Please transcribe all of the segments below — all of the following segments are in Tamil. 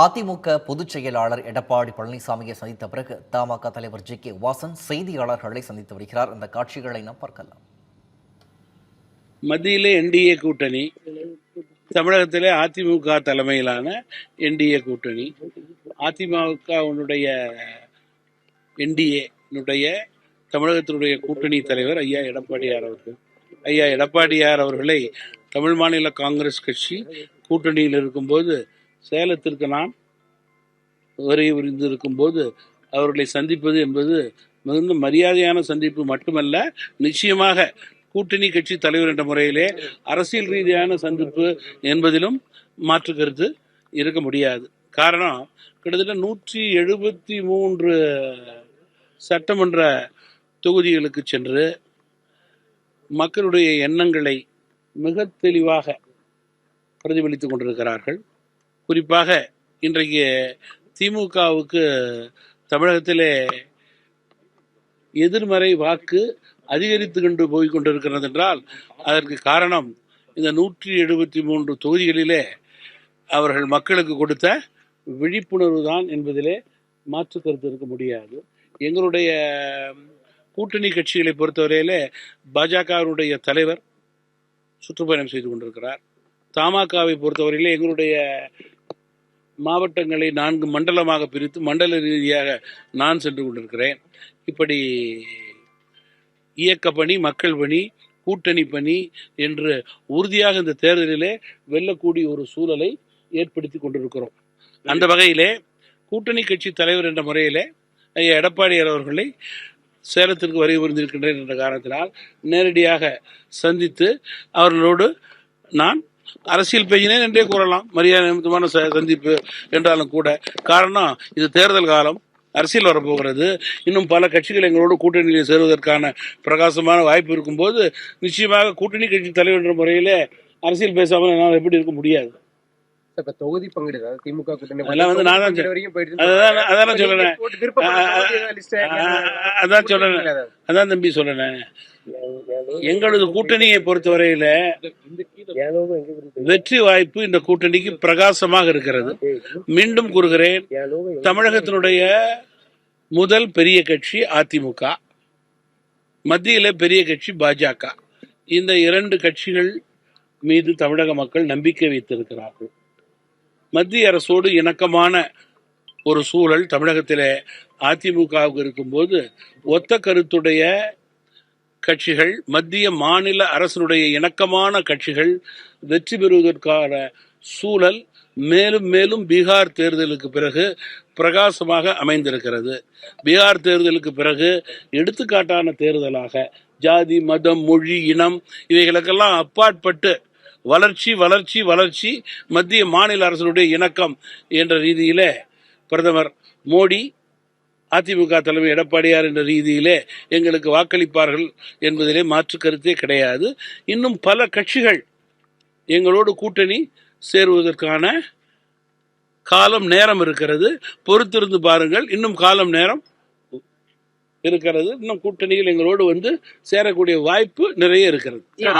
அதிமுக பொதுச் செயலாளர் எடப்பாடி பழனிசாமியை சந்தித்த பிறகு தமாக தலைவர் ஜி கே வாசன் செய்தியாளர்களை சந்தித்து வருகிறார். அந்த காட்சிகளை நாம் பார்க்கலாம். மத்தியிலே என்டிஏ கூட்டணி தமிழகத்திலே அதிமுக தலைமையிலான என்டிஏ கூட்டணி அதிமுகவினுடைய என்டிஏனுடைய தமிழகத்தினுடைய கூட்டணி தலைவர் ஐயா எடப்பாடியார் அவர்கள். ஐயா எடப்பாடியார் அவர்களை தமிழ் மாநில காங்கிரஸ் கட்சி கூட்டணியில் இருக்கும்போது சேலத்திற்கு நான் வருகை புரிந்திருக்கும் இருக்கும்போது அவர்களை சந்திப்பது என்பது மிகுந்த மரியாதையான சந்திப்பு மட்டுமல்ல நிச்சயமாக கூட்டணி கட்சி தலைவர் என்ற முறையிலே அரசியல் ரீதியான சந்திப்பு என்பதிலும் மாற்று கருத்து இருக்க முடியாது. காரணம் கிட்டத்தட்ட நூற்றி எழுபத்தி மூன்று சட்டமன்ற தொகுதிகளுக்கு சென்று மக்களுடைய எண்ணங்களை மிக தெளிவாக பிரதிபலித்துக் கொண்டிருக்கிறார்கள். குறிப்பாக இன்றைக்கு திமுகவுக்கு தமிழகத்திலே எதிர்மறை வாக்கு அதிகரித்து கொண்டு போய் கொண்டிருக்கிறது என்றால் அதற்கு காரணம் இந்த நூற்றி எழுபத்தி மூன்று தொகுதிகளிலே அவர்கள் மக்களுக்கு கொடுத்த விழிப்புணர்வு தான் என்பதிலே மாற்று கருத்து இருக்க முடியாது. எங்களுடைய கூட்டணி கட்சிகளை பொறுத்தவரையிலே பாஜகவினுடைய தலைவர் சுற்றுப்பயணம் செய்து கொண்டிருக்கிறார். தமாகவை பொறுத்தவரையிலே எங்களுடைய மாவட்டங்களை நான்கு மண்டலமாக பிரித்து மண்டல ரீதியாக நான் சென்று கொண்டிருக்கிறேன். இப்படி இயக்க பணி மக்கள் பணி கூட்டணி பணி என்று உறுதியாக இந்த தேர்தலிலே வெல்லக்கூடிய ஒரு சூழலை ஏற்படுத்தி கொண்டிருக்கிறோம். அந்த வகையிலே கூட்டணி கட்சி தலைவர் என்ற முறையிலே ஐயா எடப்பாடியார் அவர்களை சேலத்திற்கு வருகை புரிந்திருக்கின்றேன் என்ற காரணத்தினால் நேரடியாக சந்தித்து அவர்களோடு நான் அரசியல் பேசினேன் என்றே கூறலாம். மரியாதை நிமித்தமான சந்திப்பு என்றாலும் கூட. காரணம் இது தேர்தல் காலம். அரசியல் வரப்போகிறது. இன்னும் பல கட்சிகள் எங்களோடு கூட்டணியில் சேருவதற்கான பிரகாசமான வாய்ப்பு இருக்கும்போது நிச்சயமாக கூட்டணி கட்சி தலைவர் என்ற முறையிலே அரசியல் பேசாமல் என்னால் எப்படி இருக்க முடியாது. இப்ப தொகுதி பங்கீடு திமுக கூட்டணி அதெல்லாம் வந்து நான் தான் அதான் சொல்றேன். அதான் சொல்றேன். அதான் தம்பி சொல்றேன். எங்களது கூட்டணியை பொறுத்தவரையில வெற்றி வாய்ப்பு இந்த கூட்டணிக்கு பிரகாசமாக இருக்கிறது. மீண்டும் கூறுகிறேன் தமிழகத்தினுடைய முதல் பெரிய கட்சி அதிமுக மத்தியில பெரிய கட்சி பாஜக. இந்த இரண்டு கட்சிகள் மீது தமிழக மக்கள் நம்பிக்கை வைத்திருக்கிறார்கள். மத்திய அரசோடு இணக்கமான ஒரு சூழல் தமிழகத்திலே அதிமுகவுக்கு இருக்கும்போது ஒத்த கருத்துடைய கட்சிகள் மத்திய மாநில அரசினுடைய இணக்கமான கட்சிகள் வெற்றி பெறுவதற்கான சூழல் மேலும் மேலும் பீகார் தேர்தலுக்கு பிறகு பிரகாசமாக அமைந்திருக்கிறது. பீகார் தேர்தலுக்கு பிறகு எடுத்துக்காட்டான தேர்தலாக ஜாதி மதம் மொழி இனம் இவைகளுக்கெல்லாம் அப்பாற்பட்டு வளர்ச்சி வளர்ச்சி வளர்ச்சி மத்திய மாநில அரசினுடைய இணக்கம் என்ற ரீதியிலே பிரதமர் மோடி அதிமுக தலைமை எடப்பாடியார் என்ற ரீதியிலே எங்களுக்கு வாக்களிப்பார்கள் என்பதிலே மாற்று கருத்தே கிடையாது. இன்னும் பல கட்சிகள் எங்களோடு கூட்டணி சேருவதற்கான காலம் நேரம் இருக்கிறது. பொறுத்திருந்து பாருங்கள் இன்னும் காலம் நேரம் இருக்கிறது. இன்னும் கூட்டணியில் எங்களோடு வந்து சேரக்கூடிய வாய்ப்பு நிறைய இருக்கிறது. இது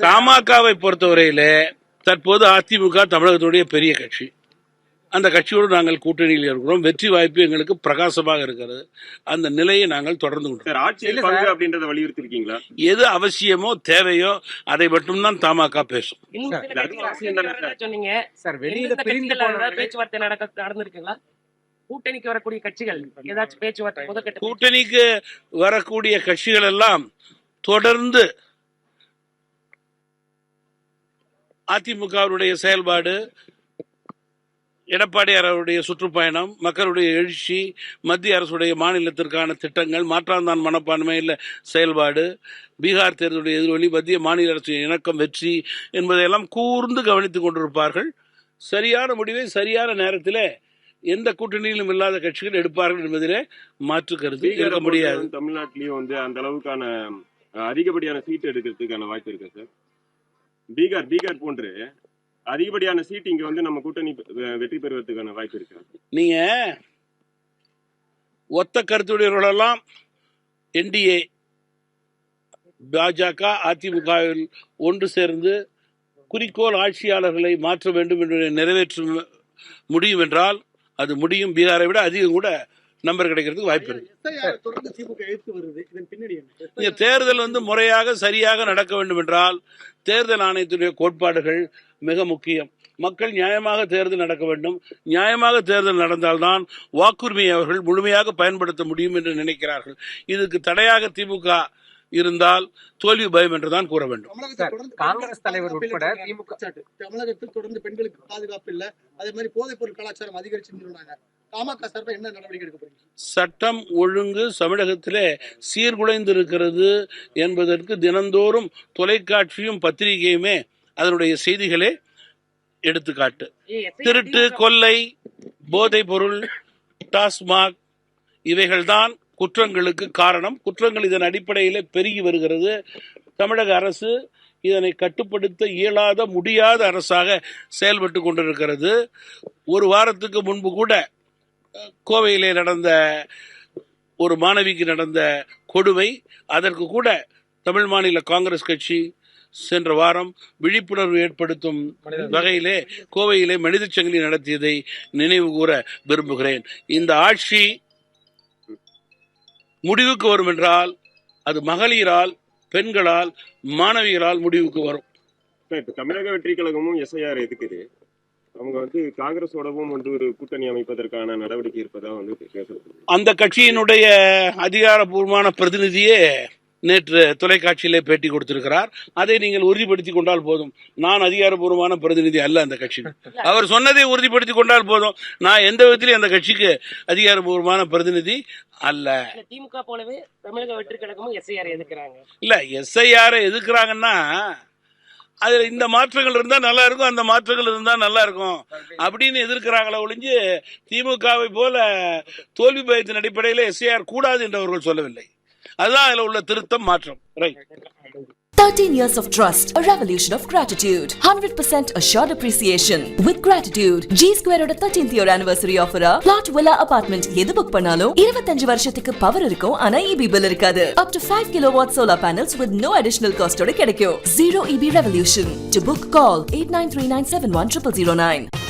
தமாகவை பொறுத்தவரையிலே தற்போது அதிமுக தமிழகத்துடைய பெரிய கட்சி. அந்த கட்சியோடு நாங்கள் கூட்டணியில் இருக்கிறோம். வெற்றி வாய்ப்பு எங்களுக்கு பிரகாசமாக இருக்கிறது. அந்த நிலையை நாங்கள் தொடர்ந்து கொண்டோம் சார் ஆட்சியில் பங்கு. அப்படின்றத வலியுறுத்திருக்கீங்களா? எது அவசியமோ தேவையோ அதை மட்டும்தான் தமாக பேசும். சொன்னீங்க. சார் வெளியில பேச்சுவார்த்தை நடக்க நடந்திருக்குங்களா? கூட்டணிக்கு வரக்கூடிய கட்சிகள் ஏதாச்சும் பேச்சுவார்த்தை கூட்டணிக்கு வரக்கூடிய கட்சிகள் எல்லாம் தொடர்ந்து அதிமுகவுடைய செயல்பாடு எடப்பாடியார் அவருடைய சுற்றுப்பயணம் மக்களுடைய எழுச்சி மத்திய அரசுடைய மாநிலத்திற்கான திட்டங்கள் மாற்றாந்தான் மனப்பான்மையில் செயல்பாடு பீகார் தேர்தலுடைய எதிரொலி மத்திய மாநில அரசு இணக்கம் வெற்றி என்பதையெல்லாம் கூர்ந்து கவனித்துக் கொண்டிருப்பார்கள். சரியான முடிவை சரியான நேரத்தில் எந்த கூட்டணியிலும் இல்லாத கட்சிகள் எடுப்பார்கள் என்பதிலே மாற்று கருத்து இருக்க முடியாது. தமிழ்நாட்டிலயும் வந்து அந்த அளவுக்கான அதிகப்படியான சீட் எடுக்கிறதுக்கான வாய்ப்பு இருக்கா சார்? பீகார் பீகார் போன்று அதிகப்படியான சீட் இங்க வந்து நம்ம கூட்டணி வெற்றி பெறுவதற்கான வாய்ப்பு இருக்கா. நீங்க ஒத்த கருத்துடையவர்களெல்லாம் என்டிஏ பாஜக அதிமுகவில் ஒன்று சேர்ந்து குறிக்கோள் ஆட்சியாளர்களை மாற்ற வேண்டும் என்று நிறைவேற்ற முடியும் என்றால் அது முடியும் பீகாரை விட அதிகம் கூட நம்பர் கிடைக்கிறதுக்கு வாய்ப்பு இருக்கு. தேர்தல் வந்து முறையாக சரியாக நடக்க வேண்டும் என்றால் தேர்தல் ஆணையத்துடைய கோட்பாடுகள் மிக முக்கியம். மக்கள் நியாயமாக தேர்தல் நடக்க வேண்டும். நியாயமாக தேர்தல் நடந்தால்தான் வாக்குரிமையை அவர்கள் முழுமையாக பயன்படுத்த முடியும் என்று நினைக்கிறார்கள். இதுக்கு தடையாக திமுக இருந்தால் தோல்வி பயம் என்றுதான் கூற வேண்டும். தமிழகத்தில் சார், தொடர்ந்து காங்கிரஸ் தலைவர் பெண்களுக்கு உட்பட பாதுகாப்பு திமுக. தமிழகத்தில் தொடர்ந்து பெண்களுக்கு பாதுகாப்பு இல்ல. அதே மாதிரி போதைப் பொருள் கலாச்சாரம் போறீங்க? சட்டம் ஒழுங்கு தமிழகத்திலே சீர்குலைந்திருக்கிறது என்பதற்கு தினந்தோறும் தொலைக்காட்சியும் பத்திரிகையுமே அதனுடைய செய்திகளே எடுத்துக்காட்டு. திருட்டு கொள்ளை போதைப் பொருள் டாஸ்மாக் இவைகள்தான் குற்றங்களுக்கு காரணம். குற்றங்கள் இதன் அடிப்படையிலே பெருகி வருகிறது. தமிழக அரசு இதனை கட்டுப்படுத்த இயலாத முடியாத அரசாக செயல்பட்டு கொண்டிருக்கிறது. ஒரு வாரத்துக்கு முன்பு கூட கோவையிலே நடந்த ஒரு மாணவிக்கு நடந்த கொடுமை அதற்கு கூட தமிழ் மாநில காங்கிரஸ் கட்சி சென்ற வாரம் விழிப்புணர்வு ஏற்படுத்தும் வகையிலே கோவையிலே மனித சங்கிலி நடத்தியதை நினைவு கூற விரும்புகிறேன். இந்த ஆட்சி முடிவுக்கு வரும் என்றால் அது மகளிரால் பெண்களால் மாணவிகளால் முடிவுக்கு வரும். இப்ப தமிழக வெற்றி கழகமும் எஸ்ஐஆர் எதுக்குது? அவங்க வந்து காங்கிரஸோடவும் வந்து ஒரு கூட்டணி அமைப்பதற்கான நடவடிக்கை இருப்பதா வந்து அந்த கட்சியினுடைய அதிகாரப்பூர்வமான பிரதிநிதியே நேற்று தொலைக்காட்சியிலே பேட்டி கொடுத்திருக்கிறார். அதை நீங்கள் உறுதிப்படுத்திக் கொண்டால் போதும். நான் அதிகாரப்பூர்வமான பிரதிநிதி அல்ல அந்த கட்சிக்கு. அவர் சொன்னதை உறுதிப்படுத்திக் கொண்டால் போதும். நான் எந்த விதத்திலும் அந்த கட்சிக்கு அதிகாரப்பூர்வமான பிரதிநிதி அல்ல. இல்ல, திமுக போலவே தமிழக வெற்றி கழகமும் எஸ்ஐஆர் எதிர்க்கிறாங்க. இல்ல எஸ்ஐஆரை எதுக்குறாங்கன்னா அதுல இந்த மாற்றங்கள் இருந்தா நல்லா இருக்கும் அந்த மாற்றங்கள் இருந்தா நல்லா இருக்கும். அப்படின்னு எதிர்க்கிறாங்களே ஒழிஞ்சு திமுகவை போல தோல்வி பயத்தின் அடிப்படையில் எஸ்ஐஆர் கூடாது என்று அவர்கள் சொல்லவில்லை. அதுதான் அதுல உள்ள திருத்தம் மாற்றம் right 13 years of trust, a revolution of gratitude. 100% assured appreciation. With gratitude, G Square ஓட 13th year anniversary offer plot villa apartment எது புக் பண்ணாலும் 25 வருஷத்துக்கு பவர் இருக்கும் ஆனா EB bill இருக்காது. Up to 5 kilowatt solar panels with no additional cost ஓட கிடைக்கும். Zero EB revolution. To book, call 8939710009.